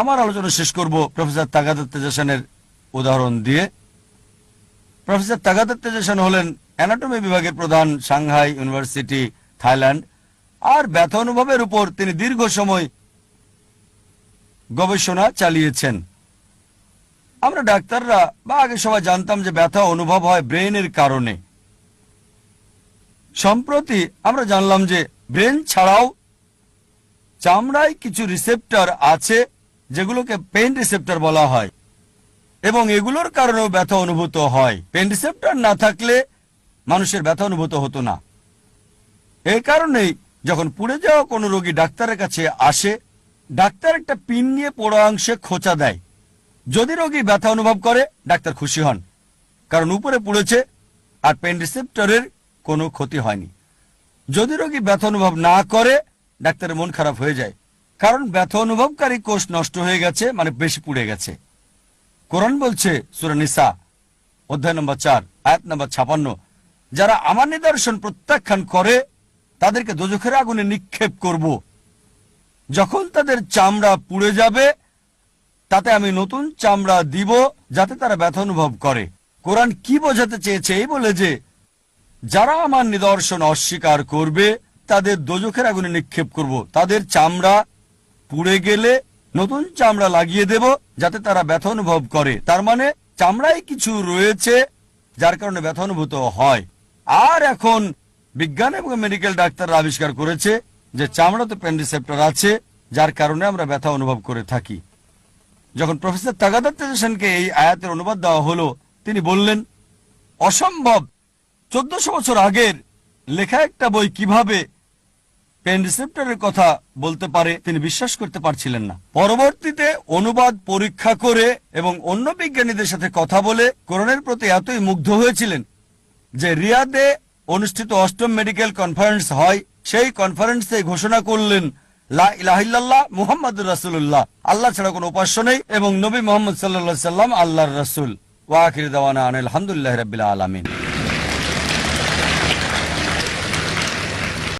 আমার আলোচনা শেষ করব প্রফেসর তাগাদত তেজাসানের উদাহরণ দিয়ে। প্রফেসর তাগাদত তেজাসান হলেন অ্যানাটমি বিভাগের প্রধান, সাংহাই ইউনিভার্সিটি, থাইল্যান্ড। আর ব্যথা অনুভবের উপর তিনি দীর্ঘ সময় গবেষণা চালিয়েছেন। আমরা ডাক্তাররা বা আগে সবাই জানতাম যে ব্যথা অনুভব হয় ব্রেনের কারণে। সম্প্রতি আমরা জানলাম যে ব্রেন ছাড়াও চামড়ায় কিছু রিসেপ্টর আছে যেগুলোকে পেন রিসেপ্টর বলা হয়। এবং এগুলোর কারণেও ব্যথা অনুভূত হয়। পেন রিসেপ্টর না থাকলে মানুষের ব্যথা অনুভূত হতো না। এই কারণেই যখন পুড়ে যাওয়া কোনো রোগী ডাক্তারের কাছে আসে, ডাক্তার একটা পিন নিয়ে পোড়া অংশে খোঁচা দেয়। যদি রোগী ব্যথা অনুভব করে, ডাক্তার খুশি হন। কারণ উপরে পুড়েছে আর পেন রিসেপ্টরের কোনো ক্ষতি হয়নি। যদি রোগী ব্যথা অনুভব না করে, ডাক্তারের মন খারাপ হয়ে যায়। কারণ ব্যথা অনুভবকারী কোষ নষ্ট হয়ে গেছে মানে বেশি পুড়ে গেছে। কোরআন বলছে সুরানিসা অধ্যায় নম্বর চার, আয়াত নম্বর ছাপান্ন, যারা আমার নিদর্শন প্রত্যাখ্যান করে, তাদেরকে দোজখের আগুনে নিক্ষেপ করব। যখন তাদের চামড়া পুড়ে যাবে, তাতে আমি নতুন চামড়া দিব যাতে তারা ব্যথা অনুভব করে। কোরআন কি বোঝাতে চেয়েছে এই বলে যে, যারা আমার নিদর্শন অস্বীকার করবে, তাদের দোজখের আগুনে নিক্ষেপ করব। তাদের চামড়া পুড়ে গেলে নতুন চামড়া লাগিয়ে দেব যাতে তারা ব্যথা অনুভব করে। তার মানে চামড়ায় কিছু রয়েছে যার কারণে ব্যথা অনুভূত হয়। আর এখন বিজ্ঞান এবং মেডিকেল ডাক্তাররা আবিষ্কার করেছে যে চামড়াতে পেন রিসেপ্টর আছে, যার কারণে আমরা ব্যথা অনুভব করে থাকি। যখন প্রফেসর তাগাদার তেজেশনকে এই আয়াতের অনুবাদ দেওয়া হলো, তিনি বললেন, অসম্ভব! চোদ্দশো বছর আগের লেখা একটা বই কীভাবে পেন রিসেপ্টরের কথা বলতে পারে, তিনি বিশ্বাস করতে পারছিলেন না। পরবর্তীতে অনুবাদ, পরীক্ষা করে এবং অন্য বিজ্ঞানীদের সাথে কথা বলে করোনার প্রতি এতই মুগ্ধ হয়েছিলেন যে রিয়াদে অনুষ্ঠিত অষ্টম মেডিকেল কনফারেন্স হয়। সেই কনফারেন্সে ঘোষণা করলেন, লা ইলাহিল্লাহ মুহাম্মদ রাসুল্লাহ আল্লাহ ছাড়া কোনো উপাস্য নেই এবং নবী মোহাম্মদ সাল্লাহ সাল্লাম আল্লাহর রাসুল। ওয়াকির দাওয়ানা আলহামদুলিল্লাহ রবিল্লা আলমিন।